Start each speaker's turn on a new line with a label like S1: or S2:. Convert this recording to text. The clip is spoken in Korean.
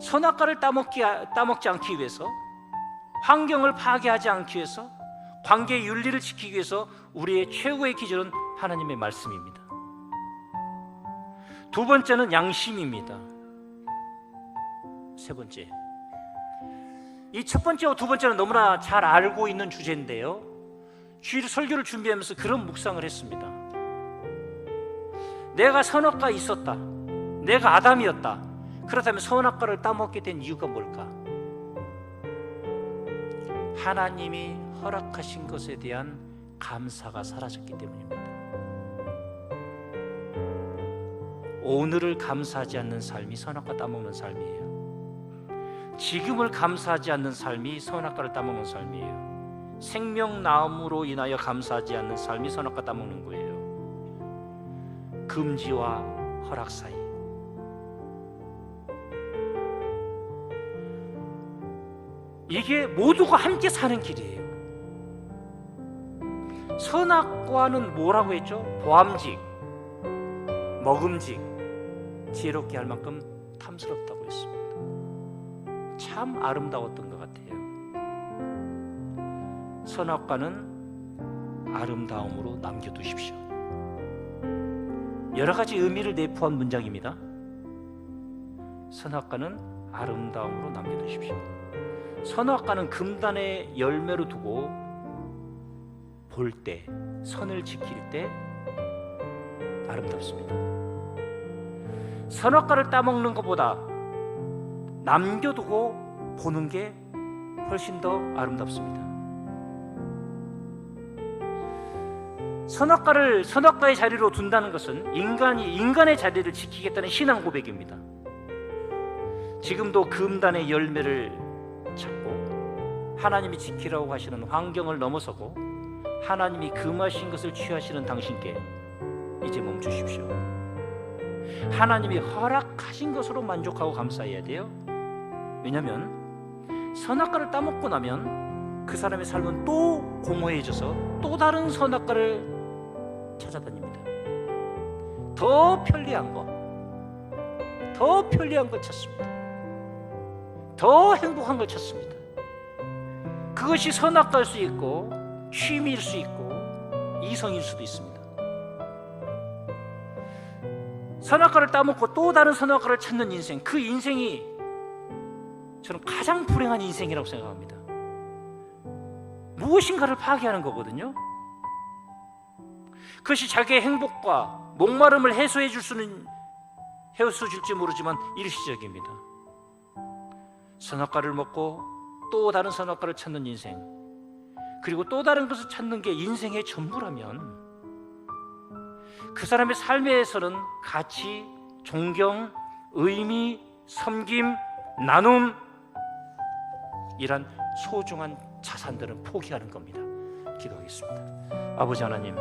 S1: 선악과를 따먹기, 따먹지 않기 위해서 환경을 파괴하지 않기 위해서 관계의 윤리를 지키기 위해서 우리의 최고의 기준은 하나님의 말씀입니다. 두 번째는 양심입니다. 세 번째. 이 첫 번째와 두 번째는 너무나 잘 알고 있는 주제인데요. 주일 설교를 준비하면서 그런 묵상을 했습니다. 내가 선악과에 있었다. 내가 아담이었다. 그렇다면 선악과를 따먹게 된 이유가 뭘까? 하나님이 허락하신 것에 대한 감사가 사라졌기 때문입니다. 오늘을 감사하지 않는 삶이 선악과 따먹는 삶이에요. 지금을 감사하지 않는 삶이 선악과를 따먹는 삶이에요. 생명나음으로 인하여 감사하지 않는 삶이 선악과 따먹는 거예요. 금지와 허락 사이. 이게 모두가 함께 사는 길이에요. 선악과는 뭐라고 했죠? 보암직, 먹음직, 지혜롭게 할 만큼 탐스럽다고 했습니다. 참 아름다웠던 것 같아요. 선악과는 아름다움으로 남겨두십시오. 여러 가지 의미를 내포한 문장입니다. 선악과는 아름다움으로 남겨두십시오. 선악과는 금단의 열매로 두고 볼 때, 선을 지킬 때 아름답습니다. 선악과를 따먹는 것보다 남겨두고 보는 게 훨씬 더 아름답습니다. 선악과를 선악과의 자리로 둔다는 것은 인간이 인간의 자리를 지키겠다는 신앙 고백입니다. 지금도 금단의 열매를 찾고 하나님이 지키라고 하시는 환경을 넘어서고 하나님이 금하신 것을 취하시는 당신께 이제 멈추십시오. 하나님이 허락하신 것으로 만족하고 감사해야 돼요. 왜냐하면 선악과를 따먹고 나면 그 사람의 삶은 또 공허해져서 또 다른 선악과를 찾아다닙니다. 더 편리한 것, 더 편리한 걸 찾습니다. 더 행복한 걸 찾습니다. 그것이 선악과일 수 있고 취미일 수 있고 이성일 수도 있습니다. 선악과를 따먹고 또 다른 선악과를 찾는 인생, 그 인생이 저는 가장 불행한 인생이라고 생각합니다. 무엇인가를 파괴하는 거거든요. 그것이 자기의 행복과 목마름을 해소해 줄 수는 해소 줄지 모르지만 일시적입니다. 선악과를 먹고 또 다른 선악과를 찾는 인생, 그리고 또 다른 것을 찾는 게 인생의 전부라면 그 사람의 삶에서는 가치, 존경, 의미, 섬김, 나눔 이란 소중한 자산들은 포기하는 겁니다. 기도하겠습니다. 아버지 하나님,